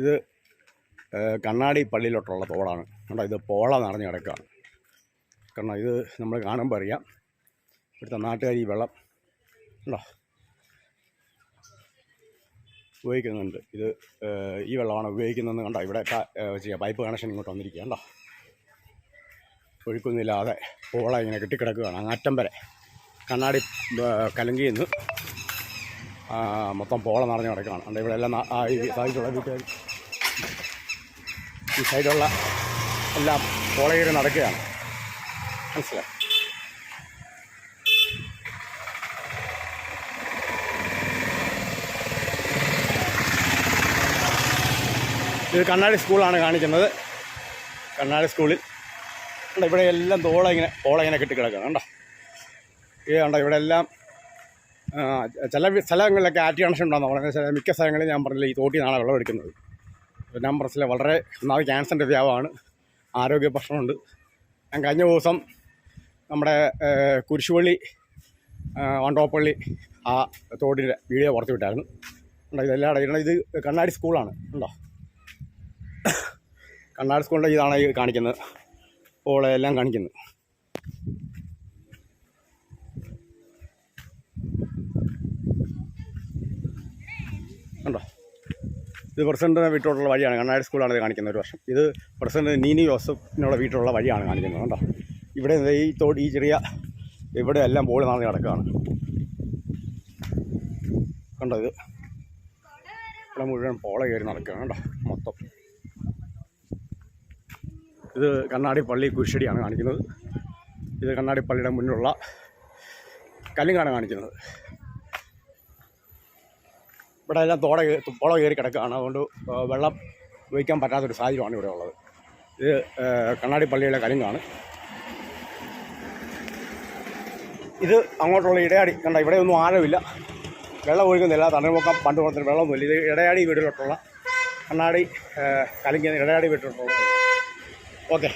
ഇത് കണ്ണാടി പള്ളിയിലോട്ടുള്ള തോടാണ്. കണ്ടോ ഇത് പോള നിറഞ്ഞു കിടക്കുകയാണ്. കാരണം ഇത് നമ്മൾ കാണുമ്പോൾ അറിയാം. ഇവിടുത്തെ നാട്ടുകാർ ഈ വെള്ളം ഉണ്ടോ? ഉപയോഗിക്കുന്നുണ്ട്. ഇത് ഈ വെള്ളമാണ് ഉപയോഗിക്കുന്നതെന്ന് കണ്ടോ ഇവിടെ പൈപ്പ് കണക്ഷൻ ഇങ്ങോട്ട് വന്നിരിക്കുക കണ്ടോ. ഒഴുക്കൊന്നുമില്ലാതെ പോള ഇങ്ങനെ കെട്ടിക്കിടക്കുകയാണ് അങ്ങറ്റം വരെ. കണ്ണാടി കലങ്കിയിൽ നിന്ന് മൊത്തം പോള നിറഞ്ഞ് കിടക്കുകയാണ്. അതുകൊണ്ട് ഇവിടെ എല്ലാം ഈ സൈഡിലുള്ള വീട്ടുകാർ. ഈ സൈഡിലുള്ള എല്ലാം പോളയിൽ നടക്കുകയാണ്. മനസ്സിലായി? ഇത് കണ്ണാടി സ്കൂളാണ് കാണിക്കുന്നത്. കണ്ണാടി സ്കൂളിൽ. ഇവിടെ എല്ലാം തോള ഇങ്ങനെ പോള ഇങ്ങനെ കെട്ടിക്കിടക്കുകയാണ് കണ്ടോ? ഇത് കണ്ടോ ഇവിടെ എല്ലാം ചില സ്ഥലങ്ങളിലൊക്കെ ആറ്റി കണക്ഷൻ ഉണ്ടാകുന്ന ചില മിക്ക സ്ഥലങ്ങളിൽ ഞാൻ പറഞ്ഞില്ല ഈ തോട്ടിൽ നിന്നാണ് വെള്ളം എടുക്കുന്നത്. ഞാൻ വളരെ ഒന്നാമത് ക്യാൻസറിന്റെ വ്യാപമാണ് ആരോഗ്യ പ്രശ്നമുണ്ട്. ഞാൻ കഴിഞ്ഞ ദിവസം നമ്മുടെ കുരിശുപള്ളി വണ്ടോപ്പള്ളി ആ തോടിന്റെ വീഡിയോ പുറത്തു വിട്ടായിരുന്നു ഉണ്ടോ ഇതെല്ലാം ഇടണം ഇത് കണ്ണാടി സ്കൂളാണ് ഉണ്ടോ കണ്ണാടി സ്കൂളിന്റെ ഇതാണ് ഈ കാണിക്കുന്നത്. ഓളെ എല്ലാം കാണിക്കുന്നത് ഉണ്ടോ ഇത് പ്രസിഡന്റിനെ വീട്ടിലോട്ടുള്ള വഴിയാണ്. കണ്ണാടി സ്കൂളാണ് ഇത് കാണിക്കുന്നത് ഒരു വർഷം. ഇത് പ്രസിഡന്റ് നീനി ജോസഫിനുള്ള വീട്ടിലുള്ള വഴിയാണ് കാണിക്കുന്നത് കണ്ടോ? ഇവിടെ ഈ തോട് ഈ ചെറിയ ഇവിടെ എല്ലാം ബോൾ നടന്ന് കിടക്കുകയാണ്. കണ്ടോ ഇത്? ഇവിടെ മുഴുവൻ പോള കയറി നടക്കുകയാണ് കണ്ടോ? മൊത്തം. ഇത് കണ്ണാടി പള്ളി കുരിശടിയാണ് കാണിക്കുന്നത്. ഇത് കണ്ണാടി പള്ളിയുടെ മുന്നിലുള്ള കല്ലിങ്ങാണ് കാണിക്കുന്നത്. ഇവിടെ എല്ലാം തോട കേ- കയറി കിടക്കുകയാണ്. അതുകൊണ്ട് വെള്ളം ഉപയോഗിക്കാൻ പറ്റാത്തൊരു സാഹചര്യമാണ് ഇവിടെ ഉള്ളത്. ഇത് കണ്ണാടി പള്ളിയിലെ കലിങ്ങാണ് ഇത് അങ്ങോട്ടുള്ള ഇടയാടി കണ്ട ഇവിടെ ഒന്നും ആഴമില്ല. വെള്ളം ഒഴുകുന്നില്ല. തണ്ണീർമുക്കം പണ്ട് കൊടുത്തിട്ട് വെള്ളമൊന്നുമില്ല ഇത് ഇടയാടി വീട്ടിലോട്ടുള്ള കണ്ണാടി കലിങ്ങ ഇടയാടി വീട്ടിലോട്ടുള്ള ഓക്കെ.